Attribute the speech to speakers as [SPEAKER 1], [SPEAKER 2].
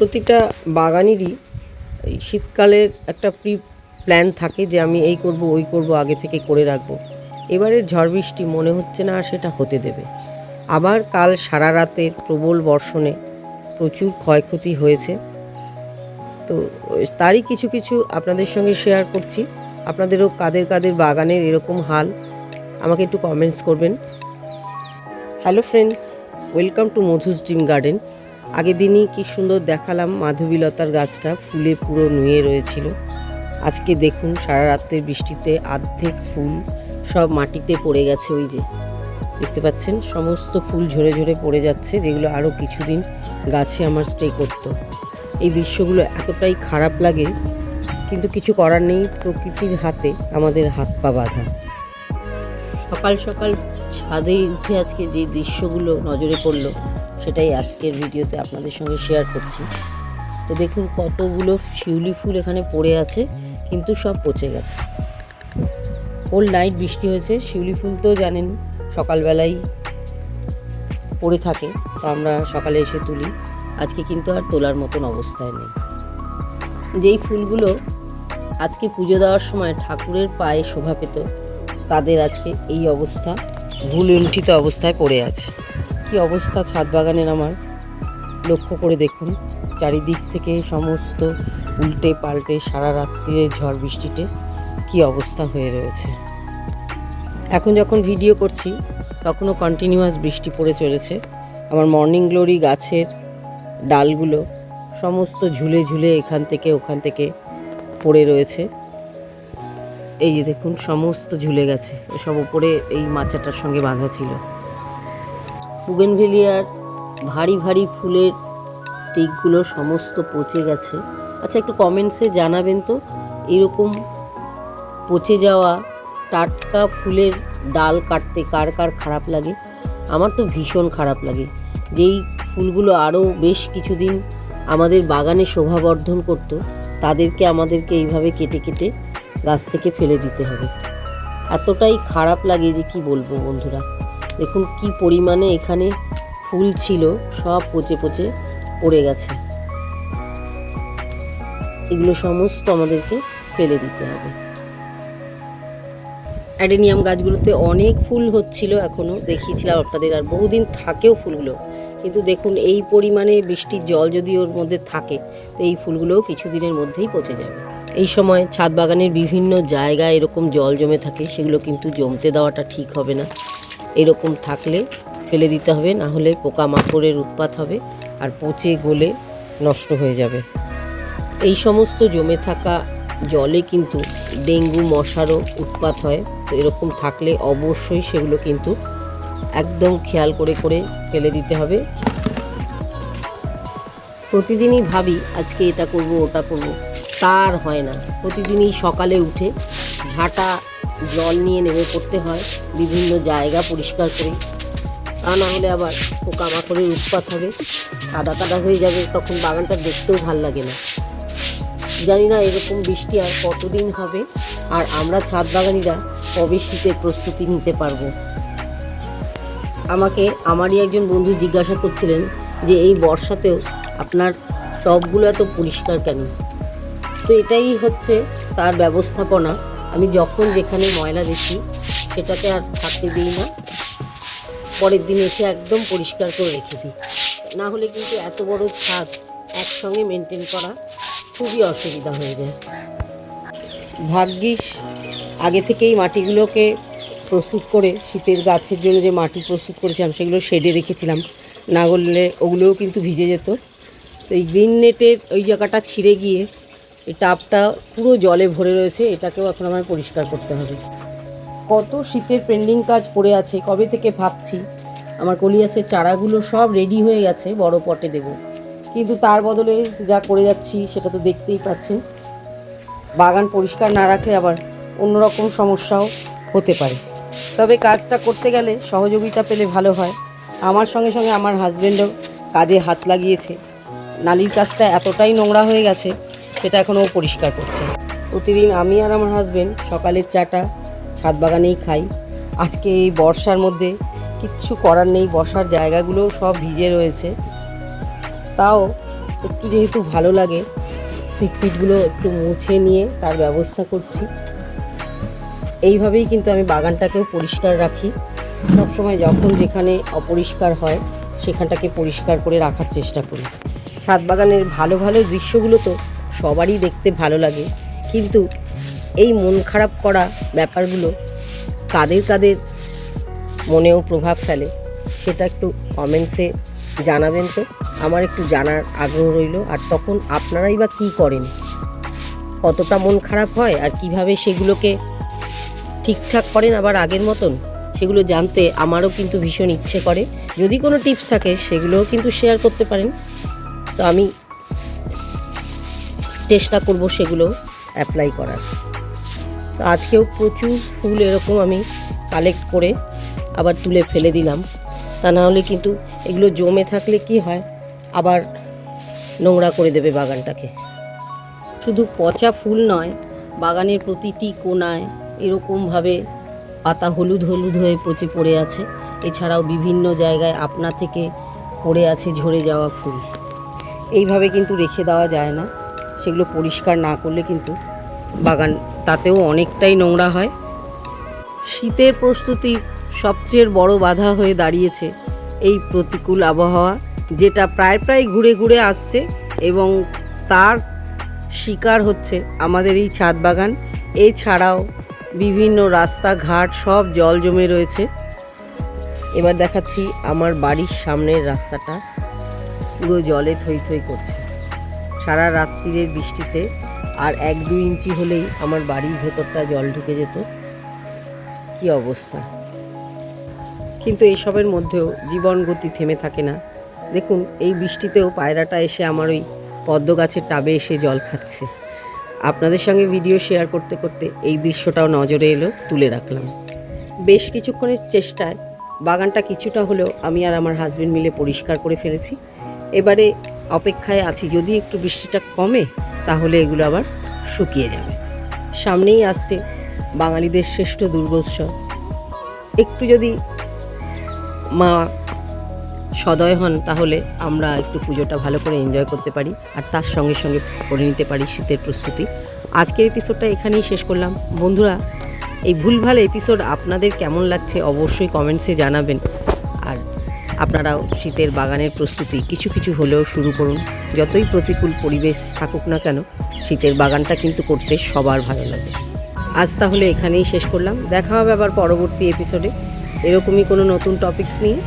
[SPEAKER 1] প্রতিটা বাগানেরই শীতকালের একটা প্রি প্ল্যান থাকে যে আমি এই করব, ওই করব, আগে থেকে করে রাখব। এবারের ঝড় বৃষ্টি মনে হচ্ছে না আর সেটা হতে দেবে। আবার কাল সারা রাতের প্রবল বর্ষণে প্রচুর ক্ষয়ক্ষতি হয়েছে। তো তারই কিছু কিছু আপনাদের সঙ্গে শেয়ার করছি। আপনাদেরও কাদের কাদের বাগানের এরকম হাল, আমাকে একটু কমেন্টস করবেন। Hello friends welcome to Madhu's dream garden আগের দিনই কি সুন্দর দেখালাম মাধবীলতার গাছটা, ফুলে পুরো নুয়ে রয়েছিল। আজকে দেখুন সারা রাতের বৃষ্টিতে আর্ধেক ফুল সব মাটিতে পড়ে গেছে ওই যে। দেখতে পাচ্ছেন? সমস্ত ফুল ঝরে ঝরে পড়ে যাচ্ছে, যেগুলো আরও কিছুদিন গাছে আমার স্টে করতো। এই দৃশ্যগুলো এতটাই খারাপ লাগে, কিন্তু কিছু করার নেই প্রকৃতির হাতে, আমাদের হাত পা বাঁধা। সকাল সকাল ছাদে উঠে আজকে যে দৃশ্যগুলো নজরে পড়ল সেটাই আজকের ভিডিওতে আপনাদের সঙ্গে শেয়ার করছি। তো দেখুন কতগুলো শিউলি ফুল এখানে পড়ে আছে, কিন্তু সব পচে গেছে। হোল নাইট বৃষ্টি হয়েছে, শিউলি ফুল তো জানেন সকালবেলাই পড়ে থাকে, তো আমরা সকালে এসে তুলি। আজকে কিন্তু আর তোলার মতন অবস্থায় নেই। যেই ফুলগুলো আজকে পুজো দেওয়ার সময় ঠাকুরের পায়ে শোভা পেত, তাদের আজকে এই অবস্থা, ভুল লুণ্ঠিত অবস্থায় পড়ে আছে। কি অবস্থা ছাদ বাগানের আমার? লক্ষ্য করে দেখুন, চারিদিক থেকে সমস্ত উল্টে পাল্টে সারা রাত্রিরে ঝড় বৃষ্টিতে কি অবস্থা হয়ে রয়েছে। এখন যখন ভিডিও করছি, তখনও কন্টিনিউয়াস বৃষ্টি পড়ে চলেছে। আমার মর্নিং গ্লোরি গাছের ডালগুলো সমস্ত ঝুলে ঝুলে এখান থেকে ওখান থেকে পড়ে রয়েছে। এই যে দেখুন, সমস্ত ঝুলে গেছে। সব উপরে এই মাচাটার সঙ্গে বাঁধা ছিল। বুগেনভেলিয়ার ভারী ভারী ফুলের স্টিকগুলো সমস্ত পচে গেছে। আচ্ছা একটু কমেন্টসে জানাবেন তো, এরকম পচে যাওয়া টাটকা ফুলের ডাল কাটতে কার কার খারাপ লাগে? আমার তো ভীষণ খারাপ লাগে। যেই ফুলগুলো আরও বেশ কিছুদিন আমাদের বাগানে শোভাবর্ধন করতো, তাদেরকে আমাদেরকে এইভাবে কেটে কেটে গাছ থেকে ফেলে দিতে হবে। এতটাই খারাপ লাগে যে কি বলব বন্ধুরা। দেখুন কি পরিমাণে এখানে ফুল ছিল, সব পচে পচে পড়ে গেছে। এগুলো সমস্ত আমাদেরকে ফেলে দিতে হবে। অ্যাডেনিয়াম গাছগুলোতে অনেক ফুল হচ্ছিল এখনও দেখিয়েছিলাম আপনাদের, আর বহুদিন থাকেও ফুলগুলো। কিন্তু দেখুন, এই পরিমাণে বৃষ্টির জল যদি ওর মধ্যে থাকে, তো এই ফুলগুলোও কিছুদিনের মধ্যেই পচে যাবে। এই সময় ছাদ বাগানের বিভিন্ন জায়গায় এরকম জল জমে থাকে, সেগুলো কিন্তু জমতে দেওয়াটা ঠিক হবে না। এরকম থাকলে ফেলে দিতে হবে, না হলে পোকামাকড়ের উৎপাত হবে আর পচে গলে নষ্ট হয়ে যাবে। এই সমস্ত জমে থাকা জলে কিন্তু ডেঙ্গু, মশারও উৎপাত হয়। তো এরকম থাকলে অবশ্যই সেগুলো কিন্তু একদম খেয়াল করে করে ফেলে দিতে হবে। প্রতিদিনই ভাবি, আজকে এটা করব, ওটা করব। তার হয় না। প্রতিদিনই সকালে উঠে ঝাঁটা জল নিয়ে নেমে পড়তে হয় বিভিন্ন জায়গা পরিষ্কার করে। তা না হলে আবার পোকামাকড়ের উৎপাত হবে। কাদা কাদা হয়ে যাবে, তখন বাগানটা দেখতেও ভালো লাগে না। জানি না এরকম বৃষ্টি আর কতদিন হবে, আর আমরা ছাদ বাগানিরা কবে শীতের প্রস্তুতি নিতে পারব? আমাকে আমারই একজন বন্ধু জিজ্ঞাসা করছিলেন যে, এই বর্ষাতেও আপনার টবগুলো এত পরিষ্কার কেন? তো এটাই হচ্ছে তার ব্যবস্থাপনা। আমি যখন যেখানে ময়লা দেখি সেটাতে আর থাকতে দিই না। পরের দিন এসে একদম পরিষ্কার করে রেখে দিই। না হলে কিন্তু এত বড় ছাদ একসঙ্গে মেনটেন করা খুবই অসুবিধা হয়ে যায়। ভাগ্যিস আগে থেকেই মাটিগুলোকে প্রস্তুত করে, শীতের গাছের জন্য যে মাটি প্রস্তুত করেছিলাম, সেগুলো শেডে রেখেছিলাম। না করলে ওগুলোও কিন্তু ভিজে যেত। তো এই গ্রিন নেটের ওই জায়গাটা ছিঁড়ে গিয়ে এই টাবটা পুরো জলে ভরে রয়েছে, এটাকেও এখন আমায় পরিষ্কার করতে হবে। কত শীতের পেন্ডিং কাজ পড়ে আছে, কবে থেকে ভাবছি? আমার কলিয়াসের চারাগুলো সব রেডি হয়ে গেছে, বড় পটে দেব। কিন্তু তার বদলে যা করে যাচ্ছি, সেটা তো দেখতেই পাচ্ছেন। বাগান পরিষ্কার না রাখলে আবার অন্যরকম সমস্যাও হতে পারে। তবে কাজটা করতে গেলে সহযোগিতা পেলে ভালো হয়। আমার সঙ্গে সঙ্গে আমার হাজব্যান্ডও কাজে হাত লাগিয়েছে। নালির কাজটা এতটাই নোংরা হয়ে গেছে সেটা এখন ও পরিষ্কার করছে। প্রতিদিন আমি আর আমার হাজব্যান্ড সকালের চাটা, ছাদ বাগানেই খাই। আজকে এই বর্ষার মধ্যে কিচ্ছু করার নেই, বসার জায়গাগুলো সব ভিজে রয়েছে। তাও একটু যেহেতু ভালো লাগে সিটপিটগুলো একটু মুছে নিয়ে তার ব্যবস্থা করছি। এইভাবেই কিন্তু আমি বাগানটাকেও পরিষ্কার রাখি। সবসময় যখন যেখানে অপরিষ্কার হয়, সেখানটাকে পরিষ্কার করে রাখার চেষ্টা করি। ছাদ বাগানের ভালো ভালো দৃশ্যগুলো তো সবারই দেখতে ভালো লাগে। কিন্তু এই মন খারাপ করা ব্যাপারগুলো কাদের কাদের মনেও প্রভাব ফেলে, সেটা একটু কমেন্টসে জানাবেন তো। আমার একটু জানার আগ্রহ রইল। আর তখন আপনারাই বা কী করেন? কতটা মন খারাপ হয়? আর কীভাবে সেগুলোকে ঠিকঠাক করেন আবার আগের মতন? সেগুলো জানতে আমারও কিন্তু ভীষণ ইচ্ছে করে। যদি কোনো টিপস থাকে, সেগুলোও কিন্তু শেয়ার করতে পারেন। তো আমি চেষ্টা করব সেগুলো অ্যাপ্লাই করার। তো আজকেও প্রচুর ফুল এরকম আমি কালেক্ট করে আবার তুলে ফেলে দিলাম। তা না হলে কিন্তু এগুলো জমে থাকলে কি হয়? আবার নোংরা করে দেবে বাগানটাকে। শুধু পচা ফুল নয়, বাগানের প্রতিটি কোনায় এরকমভাবে পাতা হলুদ হলুদ হয়ে পচে পড়ে আছে। এছাড়াও বিভিন্ন জায়গায় আপনা থেকে পড়ে আছে ঝরে যাওয়া ফুল। এইভাবে কিন্তু রেখে দেওয়া যায় না। সেগুলো পরিষ্কার না করলে কিন্তু বাগান তাতেও অনেকটাই নোংরা হয়। শীতের প্রস্তুতি সবচেয়ে বড় বাধা হয়ে দাঁড়িয়েছে এই প্রতিকূল আবহাওয়া, যেটা প্রায় প্রায় ঘুরে ঘুরে আসছে এবং তার শিকার হচ্ছে আমাদের এই ছাদ বাগান। এছাড়াও বিভিন্ন রাস্তাঘাট সব জল জমে রয়েছে। এবার দেখাচ্ছি আমার বাড়ির সামনের রাস্তাটা। পুরো জলে থই থই করছে। সারা রাত্রিরের বৃষ্টিতে আর এক দু ইঞ্চি হলেই আমার বাড়ির ভেতরটা জল ঢুকে যেত। কি অবস্থা। কিন্তু এসবের মধ্যেও জীবন গতি থেমে থাকে না। দেখুন, এই বৃষ্টিতেও পায়রাটা এসে আমার ওই পদ্ম গাছের টাবে এসে জল খাচ্ছে। আপনাদের সঙ্গে ভিডিও শেয়ার করতে করতে এই দৃশ্যটাও নজরে এলো, তুলে রাখলাম। বেশ কিছুক্ষণের চেষ্টায় বাগানটা কিছুটা হলেও আমি আর আমার হাজবেন্ড মিলে পরিষ্কার করে ফেলেছি। এবারে অপেক্ষায় আছি। যদি একটু বৃষ্টিটা কমে, তাহলে এগুলো আবার শুকিয়ে যাবে। সামনেই আসছে বাঙালিদের শ্রেষ্ঠ দুর্গোৎসব। একটু যদি মা সদয় হন, তাহলে আমরা একটু পুজোটা ভালো করে এনজয় করতে পারি, আর তার সঙ্গে সঙ্গে করে নিতে পারি শীতের প্রস্তুতি। আজকের এপিসোডটা এখানেই শেষ করলাম। বন্ধুরা, এই ভুলভাল এপিসোড আপনাদের কেমন লাগছে অবশ্যই কমেন্টসে জানাবেন। আপনারাও শীতের বাগানের প্রস্তুতি কিছু কিছু হলেও শুরু করুন। যতই প্রতিকূল পরিবেশ থাকুক না কেন, শীতের বাগানটা কিন্তু করতে সবার ভালো লাগে। আজ তাহলে এখানেই শেষ করলাম। দেখা হবে আবার পরবর্তী এপিসোডে এরকমই কোনো নতুন টপিকস নিয়ে।